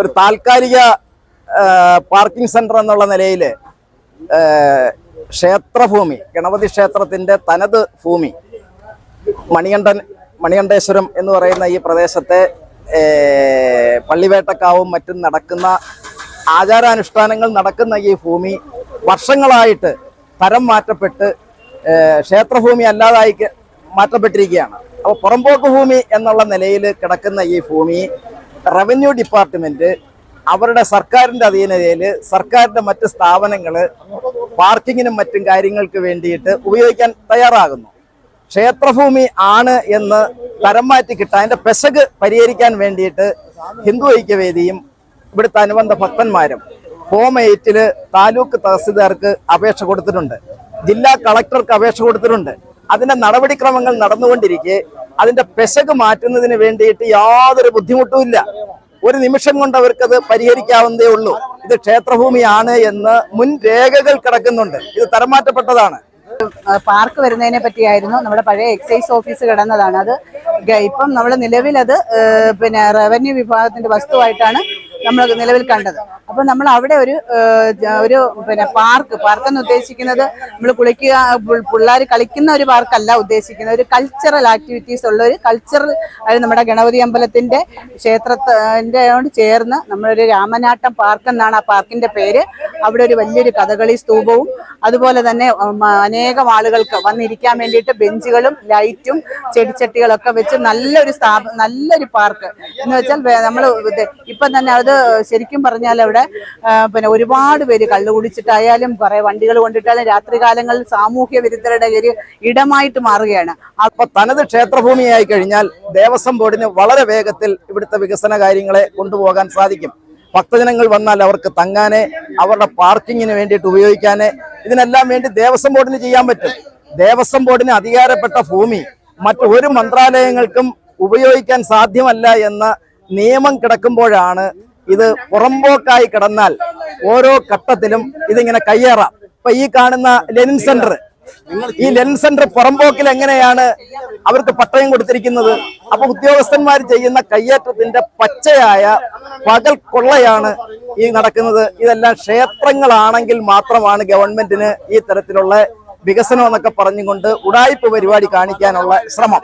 ഒരു താൽക്കാലിക parking centre എന്നുള്ള നിലയിൽ ക്ഷേത്രഭൂമി ഗണപതി ക്ഷേത്രത്തിന്റെ തനത് ഭൂമി മണികണ്ഠൻ മണികണ്ഠേശ്വരം എന്ന് പറയുന്ന ഈ പ്രദേശത്തെ പള്ളിവേട്ടക്കാവും മറ്റും നടക്കുന്ന ആചാരാനുഷ്ഠാനങ്ങൾ നടക്കുന്ന ഈ ഭൂമി വർഷങ്ങളായിട്ട് തരം മാറ്റപ്പെട്ട് ക്ഷേത്രഭൂമി അല്ലാതായി മാറ്റപ്പെട്ടിരിക്കുകയാണ്. അപ്പോൾ പുറമ്പോക്ക് ഭൂമി എന്നുള്ള നിലയിൽ കിടക്കുന്ന ഈ ഭൂമി റവന്യൂ ഡിപ്പാർട്ട്മെന്റ് അവരുടെ സർക്കാരിന്റെ അധീനതയിൽ സർക്കാരിന്റെ മറ്റ് സ്ഥാപനങ്ങൾ പാർക്കിങ്ങിനും മറ്റും കാര്യങ്ങൾക്ക് വേണ്ടിയിട്ട് ഉപയോഗിക്കാൻ തയ്യാറാകുന്നു. ക്ഷേത്രഭൂമി ആണ് എന്ന് തരം മാറ്റി കിട്ടാൻ അതിന്റെ പെശക് പരിഹരിക്കാൻ വേണ്ടിയിട്ട് ഹിന്ദു ഐക്യവേദിയും ഇവിടുത്തെ അനുബന്ധ ഭക്തന്മാരും ഫോം എയ്റ്റിൽ താലൂക്ക് തഹസിൽദാർക്ക് അപേക്ഷ കൊടുത്തിട്ടുണ്ട്. ജില്ലാ കളക്ടർക്ക് അപേക്ഷ കൊടുത്തിട്ടുണ്ട്. അതിന്റെ നടപടിക്രമങ്ങൾ നടന്നുകൊണ്ടിരിക്കെ അതിന്റെ പെശക് മാറ്റുന്നതിന് വേണ്ടിയിട്ട് യാതൊരു ബുദ്ധിമുട്ടുമില്ല ഒരു നിമിഷം കൊണ്ട് അവർക്കത് പരിഹരിക്കാവുന്നതേ ഉള്ളൂ. ഇത് ക്ഷേത്രഭൂമിയാണ് എന്ന് മുൻ രേഖകൾ കിടക്കുന്നുണ്ട്. ഇത് തരംമാറ്റപ്പെട്ടതാണ്. പാർക്ക് വരുന്നതിനെ പറ്റിയായിരുന്നു. നമ്മുടെ പഴയ എക്സൈസ് ഓഫീസ് കിടന്നതാണ് അത്. ഇപ്പം നമ്മൾ നിലവിൽ അത് പിന്നെ റവന്യൂ വിഭാഗത്തിന്റെ വസ്തുവായിട്ടാണ് നമ്മൾ നിലവിൽ കണ്ടത്. അപ്പൊ നമ്മൾ അവിടെ ഒരു ഒരു പിന്നെ പാർക്ക് പാർക്ക് എന്ന് ഉദ്ദേശിക്കുന്നത് നമ്മൾ കുളിക്കുക പിള്ളേർ കളിക്കുന്ന ഒരു പാർക്കല്ല ഉദ്ദേശിക്കുന്നത്. ഒരു കൾച്ചറൽ ആക്ടിവിറ്റീസ് ഉള്ള ഒരു കൾച്ചറൽ അതായത് നമ്മുടെ ഗണപതി അമ്പലത്തിന്റെ ക്ഷേത്രത്തിന്റെ ചേർന്ന് നമ്മളൊരു രാമനാട്ടം പാർക്ക് എന്നാണ് ആ പാർക്കിന്റെ പേര്. അവിടെ ഒരു വലിയൊരു കഥകളി സ്തൂപവും അതുപോലെ തന്നെ അനേകം ആളുകൾക്ക് വന്നിരിക്കാൻ വേണ്ടിയിട്ട് ബെഞ്ചുകളും ലൈറ്റും ചെടിച്ചട്ടികളൊക്കെ വെച്ച് നല്ലൊരു സ്ഥാപ നല്ലൊരു പാർക്ക്. എന്ന് വെച്ചാൽ നമ്മൾ ഇപ്പം തന്നെ അത് ശരിക്കും പറഞ്ഞാൽ അവിടെ പിന്നെ ഒരുപാട് പേര് കള്ളു കുടിച്ചിട്ടായാലും കുറെ വണ്ടികൾ കൊണ്ടിട്ടായാലും രാത്രി കാലങ്ങളിൽ സാമൂഹ്യ വിരുദ്ധരുടെ ഒരു ഇടമായിട്ട് മാറുകയാണ്. അപ്പൊ തനത് ക്ഷേത്രഭൂമിയായി കഴിഞ്ഞാൽ ദേവസ്വം ബോർഡിന് വളരെ വേഗത്തിൽ ഇവിടുത്തെ വികസന കാര്യങ്ങളെ കൊണ്ടുപോകാൻ സാധിക്കും. ഭക്തജനങ്ങൾ വന്നാൽ അവർക്ക് തങ്ങാനെ അവരുടെ പാർക്കിങ്ങിന് വേണ്ടിയിട്ട് ഉപയോഗിക്കാനേ ഇതിനെല്ലാം വേണ്ടി ദേവസ്വം ബോർഡിന് ചെയ്യാൻ പറ്റും. ദേവസ്വം ബോർഡിന് അധികാരപ്പെട്ട ഭൂമി മറ്റു ഒരു മന്ത്രാലയങ്ങൾക്കും ഉപയോഗിക്കാൻ സാധ്യമല്ല എന്ന നിയമം കിടക്കുമ്പോഴാണ് ഇത് പുറമ്പോക്കായി കിടന്നാൽ ഓരോ ഘട്ടത്തിലും ഇതിങ്ങനെ കയ്യേറാം. ഇപ്പൊ ഈ കാണുന്ന ലെനിൻ സെന്റർ ഈ ലെനിൻ സെന്റർ പുറമ്പോക്കിൽ എങ്ങനെയാണ് അവർക്ക് പട്ടയം കൊടുത്തിരിക്കുന്നത്? അപ്പൊ ഉദ്യോഗസ്ഥന്മാർ ചെയ്യുന്ന കയ്യേറ്റത്തിന്റെ പച്ചയായ പകൽ കൊള്ളയാണ് ഈ നടക്കുന്നത്. ഇതെല്ലാം ക്ഷേത്രങ്ങളാണെങ്കിൽ മാത്രമാണ് ഗവൺമെന്റിന് ഈ തരത്തിലുള്ള വികസനം എന്നൊക്കെ പറഞ്ഞുകൊണ്ട് ഉടായ്പ പരിപാടി കാണിക്കാനുള്ള ശ്രമം.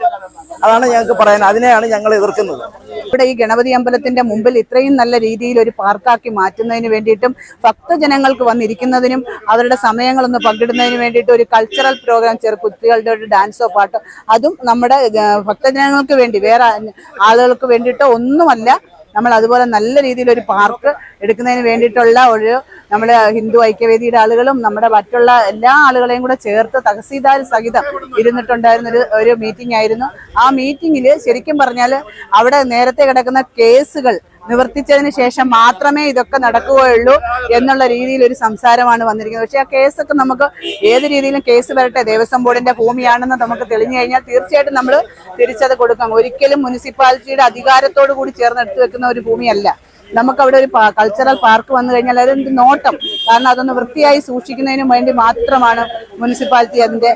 അതാണ് ഞങ്ങൾക്ക് പറയാൻ അതിനെയാണ് ഞങ്ങൾ എതിർക്കുന്നത്. ഇവിടെ ഈ ഗണപതി അമ്പലത്തിന്റെ മുമ്പിൽ ഇത്രയും നല്ല രീതിയിൽ ഒരു പാർക്കാക്കി മാറ്റുന്നതിന് വേണ്ടിയിട്ടും ഭക്തജനങ്ങൾക്ക് വന്നിരിക്കുന്നതിനും അവരുടെ സമയങ്ങളൊന്ന് പങ്കിടുന്നതിന് വേണ്ടിയിട്ട് ഒരു കൾച്ചറൽ പ്രോഗ്രാം ചെറു കുട്ടികളുടെ ഒരു ഡാൻസോ പാട്ടോ അതും നമ്മുടെ ഭക്തജനങ്ങൾക്ക് വേണ്ടി വേറെ ആളുകൾക്ക് വേണ്ടിയിട്ടോ ഒന്നുമല്ല നമ്മൾ അതുപോലെ നല്ല രീതിയിൽ ഒരു പാർക്ക് എടുക്കുന്നതിന് വേണ്ടിയിട്ടുള്ള ഒരു നമ്മൾ ഹിന്ദു ഐക്യവേദിയുടെ ആളുകളും നമ്മുടെ മറ്റുള്ള എല്ലാ ആളുകളെയും കൂടെ ചേർത്ത് തഹസീൽദാർ സഹിതം ഇരുന്നിട്ടുണ്ടായിരുന്ന ഒരു ഒരു മീറ്റിംഗ് ആയിരുന്നു. ആ മീറ്റിംഗിൽ ശരിക്കും പറഞ്ഞാൽ അവിടെ നേരത്തെ കിടക്കുന്ന കേസുകൾ നിവർത്തിച്ചതിന് ശേഷം മാത്രമേ ഇതൊക്കെ നടക്കുകയുള്ളൂ എന്നുള്ള രീതിയിൽ ഒരു സംസാരമാണ് വന്നിരിക്കുന്നത്. പക്ഷേ ആ കേസൊക്കെ നമുക്ക് ഏത് രീതിയിലും കേസ് വരട്ടെ ദേവസ്വം ബോർഡിന്റെ ഭൂമിയാണെന്ന് നമുക്ക് തെളിഞ്ഞു കഴിഞ്ഞാൽ തീർച്ചയായിട്ടും നമ്മൾ തിരിച്ചത് കൊടുക്കാം. ഒരിക്കലും മുനിസിപ്പാലിറ്റിയുടെ അധികാരത്തോടു കൂടി ചേർന്ന് എടുത്തു വെക്കുന്ന ഒരു ഭൂമിയല്ല. നമുക്ക് അവിടെ ഒരു കൾച്ചറൽ പാർക്ക് വന്നു കഴിഞ്ഞാൽ അതൊരു നോട്ടം? കാരണം അതൊന്ന് വൃത്തിയായി സൂക്ഷിക്കുന്നതിന് വേണ്ടി മാത്രമാണ് മുനിസിപ്പാലിറ്റി അതിന്റെ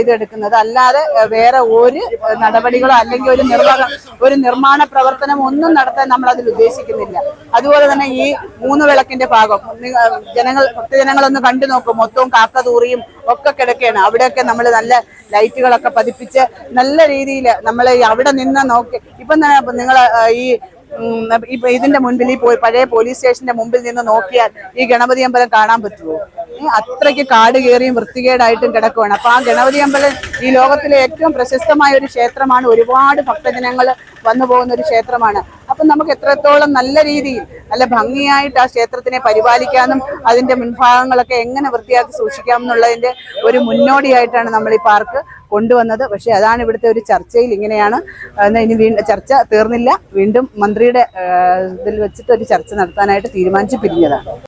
ഇതെടുക്കുന്നത്. അല്ലാതെ വേറെ ഒരു നടപടികളോ അല്ലെങ്കിൽ ഒരു നിർവഹണം ഒരു നിർമ്മാണ പ്രവർത്തനം ഒന്നും നടത്താൻ നമ്മൾ അതിൽ ഉദ്ദേശിക്കുന്നില്ല. അതുപോലെ തന്നെ ഈ മൂന്ന് വിളക്കിന്റെ ഭാഗം നിങ്ങ- ജനങ്ങൾ ഭക്തജനങ്ങളൊന്ന് കണ്ടു നോക്കും. മൊത്തവും കാക്കതൂറിയും ഒക്കെ കിടക്കുകയാണ് അവിടെയൊക്കെ നമ്മൾ നല്ല ലൈറ്റുകളൊക്കെ പതിപ്പിച്ച് നല്ല രീതിയിൽ നമ്മൾ അവിടെ നിന്ന് നോക്കി. ഇപ്പം നിങ്ങൾ ഈ ഇതിന്റെ മുൻപിൽ ഈ പഴയ പോലീസ് സ്റ്റേഷന്റെ മുമ്പിൽ നിന്ന് നോക്കിയാൽ ഈ ഗണപതി അമ്പലം കാണാൻ പറ്റുമോ അത്രയ്ക്ക് കാട് കയറിയും വൃത്തികേടായിട്ടും കിടക്കുവാണ്. അപ്പൊ ആ ഗണപതി അമ്പലം ഈ ലോകത്തിലെ ഏറ്റവും പ്രശസ്തമായ ഒരു ക്ഷേത്രമാണ്. ഒരുപാട് ഭക്തജനങ്ങൾ വന്നു പോകുന്ന ഒരു ക്ഷേത്രമാണ്. അപ്പൊ നമുക്ക് എത്രത്തോളം നല്ല രീതിയിൽ നല്ല ഭംഗിയായിട്ട് ആ ക്ഷേത്രത്തിനെ പരിപാലിക്കാനും അതിന്റെ മുൻഭാഗങ്ങളൊക്കെ എങ്ങനെ വൃത്തിയാക്കി സൂക്ഷിക്കാം എന്നുള്ളതിന്റെ ഒരു മുന്നോടിയായിട്ടാണ് നമ്മൾ ഈ പാർക്ക് കൊണ്ടുവന്നത്. പക്ഷേ അതാണ് ഇവിടുത്തെ ഒരു ചർച്ചയിൽ ഇങ്ങനെയാണ്. ഇനി വീണ്ടും ചർച്ച തീർന്നില്ല. വീണ്ടും മന്ത്രിയുടെ ഇതിൽ വെച്ചിട്ട് ഒരു ചർച്ച നടത്താനായിട്ട് തീരുമാനിച്ചു പിരിഞ്ഞതാണ്.